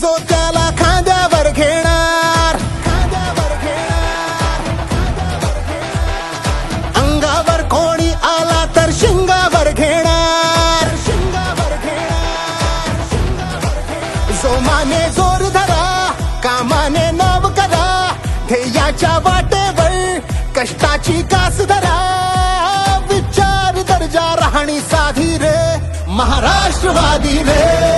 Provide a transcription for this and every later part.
जो त्याला खांद्यावर घेणार. खांद्यावर घेणार अंगावर कोणी आला तर शिंगावर घेणार शिंगावर घेणार. जो माने जोर धरा कामाने नाव करा ध्येयाच्या वाटेवर कष्टाची कास धरा. विचार दर्जा राहणी साधी रे महाराष्ट्रवादी रे.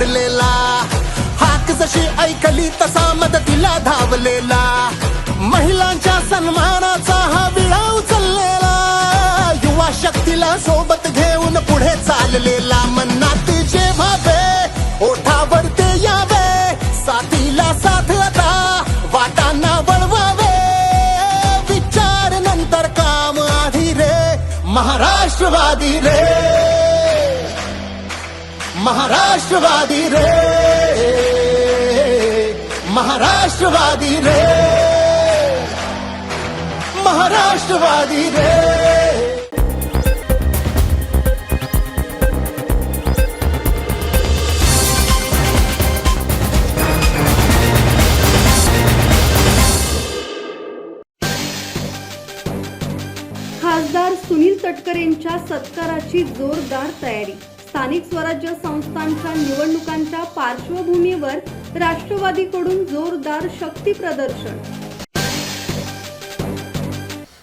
पाठीमातीशी हाक जशी ऐकली तसा मदतीला धावलेला. महिलांच्या सन्मानाचा हा विळा उचललेला युवा शक्तीला सोबत घेऊन पुढे चाललेला. मनात जे भावे ओठावर ते यावे. साथीला साथ आता वाटांना वळवावे. विचार नंतर काम आधी रे महाराष्ट्रवादी रे. महाराष्ट्रवादी रे. महाराष्ट्रवादी रे. महाराष्ट्रवादी रे. खासदार सुनील तटकरेंच्या सत्काराची जोरदार तयारी. स्थानिक स्वराज्य संस्थांच्या निवडणुकांच्या पार्श्वभूमीवर राष्ट्रवादीकडून जोरदार शक्ती प्रदर्शन.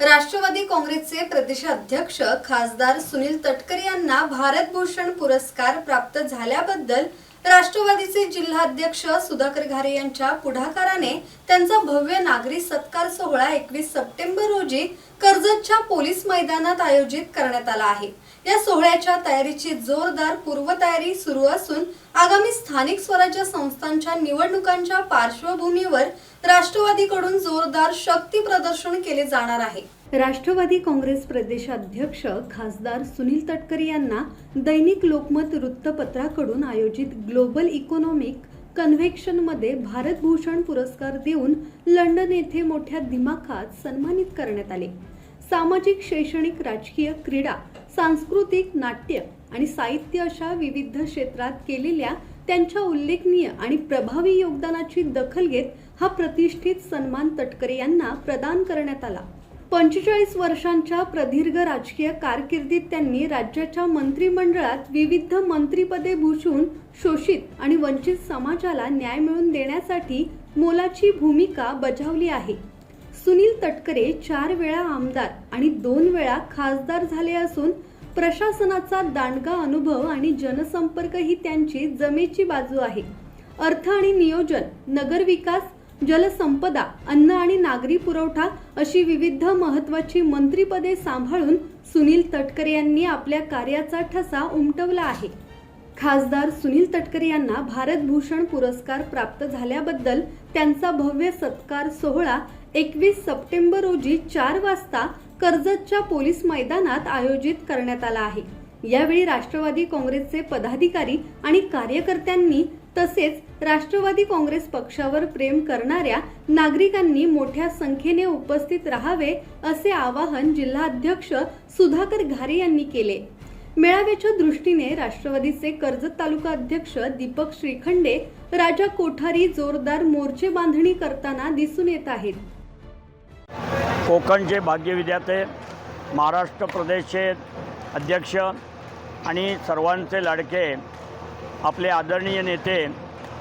राष्ट्रवादी काँग्रेसचे प्रदेशाध्यक्ष खासदार सुनील तटकरे यांना भारतभूषण पुरस्कार प्राप्त झाल्याबद्दल राष्ट्रवादीचे जिल्हाध्यक्ष सुधाकर घारे यांच्या पुढाकाराने त्यांचा भव्य नागरी सत्कार सोहळा एकवीस सप्टेंबर रोजी कर्जतच्या पोलीस मैदानात आयोजित करण्यात आला आहे. या सोहळ्याच्या तयारीची जोरदार पूर्वतयारी सुरू असून आगामी स्थानिक स्वराज्य संस्थांच्या निवडणुकांच्या पार्श्वभूमीवर राष्ट्रवादीकडून जोरदार शक्ती प्रदर्शन केले जाणार आहे. राष्ट्रवादी काँग्रेस प्रदेशाध्यक्ष खासदार सुनील तटकरे यांना दैनिक लोकमत वृत्तपत्राकडून आयोजित ग्लोबल इकॉनॉमिक कन्व्हेन्शनमध्ये भारतभूषण पुरस्कार देऊन लंडन येथे मोठ्या दिमाखात सन्मानित करण्यात आले. सामाजिक शैक्षणिक राजकीय क्रीडा सांस्कृतिक नाट्य आणि साहित्य अशा विविध क्षेत्रात केलेल्या त्यांच्या उल्लेखनीय आणि प्रभावी योगदानाची दखल घेत हा प्रतिष्ठित सन्मान तटकरे यांना प्रदान करण्यात आला. पंचेचाळीस वर्षांच्या प्रदीर्घ राजकीय कारकिर्दीत त्यांनी राज्याच्या मंत्रिमंडळात विविध मंत्रिपदे भूषवून शोषित आणि वंचित समाजाला न्याय मिळवून देण्यासाठी मोलाची भूमिका बजावली आहे. सुनील तटकरे चार वेळा आमदार आणि दोन वेळा खासदार झाले असून प्रशासनाचा दांडगा अनुभव आणि जनसंपर्क ही त्यांची जमेची बाजू आहे. अर्थ आणि नियोजन नगरविकास जलसंपदा अन्न आणि नागरी पुरवठा अशी विविध महत्वाची मंत्रीपदे सांभाळून सुनील तटकरे यांनी आपल्या कार्याचा ठसा उमटवला आहे. खासदार सुनील तटकरे यांना भारतभूषण पुरस्कार प्राप्त झाल्याबद्दल त्यांचा भव्य सत्कार सोहळा एकवीस सप्टेंबर रोजी चार वाजता कर्जतच्या पोलीस मैदानात आयोजित करण्यात आला आहे. यावेळी राष्ट्रवादी काँग्रेसचे पदाधिकारी आणि कार्यकर्त्यांनी तसेच राष्ट्रवादी काँग्रेस पक्षावर प्रेम करणाऱ्या नागरिकांनी मोठ्या संख्येने उपस्थित राहावे असे आवाहन जिल्हाध्यक्ष सुधाकर घारे यांनी केले. मेळाव्याच्या दृष्टीने राष्ट्रवादीचे कर्जत तालुका अध्यक्ष दीपक श्रीखंडे राजा कोठारी जोरदार मोर्चे बांधणी करताना दिसून येत आहेत. कोकणचे भाग्यविद्याते महाराष्ट्र प्रदेशचे अध्यक्ष आणि सर्वांचे लाडके आपले आदरणीय नेते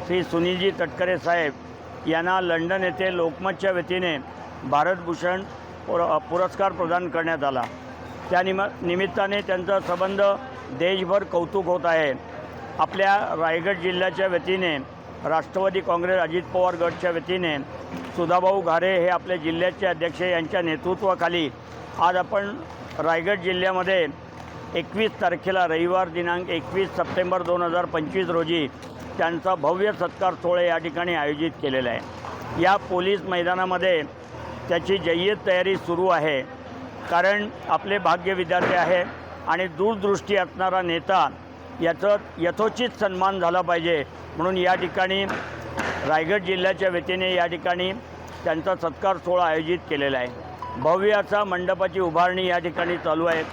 श्री सुनीलजी तटकरे साहेब यांना लंडन येथे लोकमतच्या वतीने भारतभूषण पुर पुरस्कार प्रदान करण्यात आला. त्या निम निमित्ताने त्यांचा संबंध देशभर कौतुक होत आहे. आपल्या रायगड जिल्ह्याच्या वतीने राष्ट्रवादी काँग्रेस अजित पवार गटच्या वतीने सुधाभाऊ घारे हे आपले जिल्ह्याचे अध्यक्ष यांच्या नेतृत्वाखाली आज आपण रायगड जिल्ह्यामध्ये एकवीस तारखेला रविवार दिनांक एकवीस सप्टेंबर दोन हजार पंचवीस रोजी त्यांचा भव्य सत्कार सोहळा या ठिकाणी आयोजित केलेला आहे. या पोलीस मैदानामध्ये त्याची जय्यत तयारी सुरू आहे. कारण आपले भाग्य विद्यार्थी आहे आणि दूरदृष्टी असणारा नेता याचं यथोचित सन्मान झाला पाहिजे. म्हणून या ठिकाणी रायगड जिल्ह्याच्या वतीने या ठिकाणी त्यांचा सत्कार सोहळा आयोजित केलेला आहे. भव्य असा मंडपाची उभारणी या ठिकाणी चालू आहे.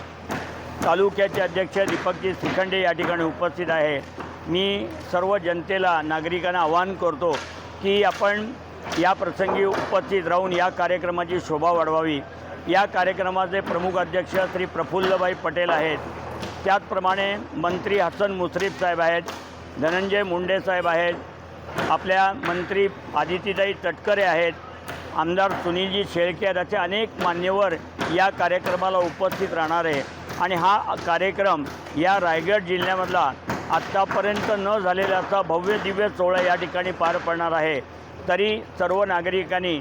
तालुक्याचे अध्यक्ष दीपकजी शिखंडे या ठिकाणी उपस्थित आहे. मी सर्व जनतेला नागरिकांना आवाहन करतो की आपण या प्रसंगी उपस्थित राहून या कार्यक्रमाची शोभा वाढवावी. या कार्यक्रमाचे प्रमुख अध्यक्ष श्री प्रफुल्लभाई पटेल आहेत. त्याचप्रमाणे मंत्री हसन मुश्रीफ साहेब आहेत धनंजय मुंडे साहेब आहेत आपल्या मंत्री आदितीताई तटकरे आहेत आमदार सुनीलजी शेळके आहेत असे अनेक मान्यवर या कार्यक्रमाला उपस्थित राहणार आहे. आणि हा कार्यक्रम या रायगड जिल्ह्यामधला आत्तापर्यंत न झालेला असा भव्य दिव्य सोहळा या ठिकाणी पार पडणार आहे. तरी सर्व नागरिकांनी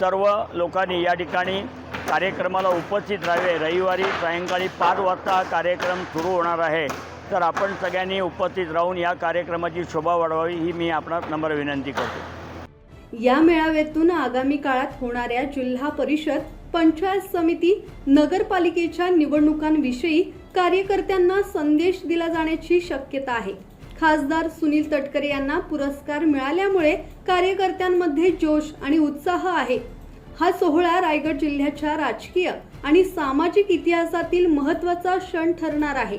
सर्व लोकांनी या ठिकाणी कार्यक्रमाला उपस्थित राहावे. रविवारी सायंकाळी पाच वाजता हा कार्यक्रम सुरू होणार आहे. तर आपण सगळ्यांनी उपस्थित राहून या कार्यक्रमाची शोभा वाढवावी ही मी आपणास नम्र विनंती करतो. या मेळाव्यातून आगामी काळात होणाऱ्या जिल्हा परिषद पंचायत समिती नगरपालिकेच्या निवडणुकांविषयी कार्यकर्त्यांना संदेश दिला जाण्याची शक्यता आहे. खासदार सुनील तटकरे यांना पुरस्कार मिळाल्यामुळे कार्यकर्त्यांमध्ये जोश आणि उत्साह आहे. हा सोहळा रायगड जिल्ह्याच्या राजकीय आणि सामाजिक इतिहासातील महत्त्वाचा क्षण ठरणार आहे.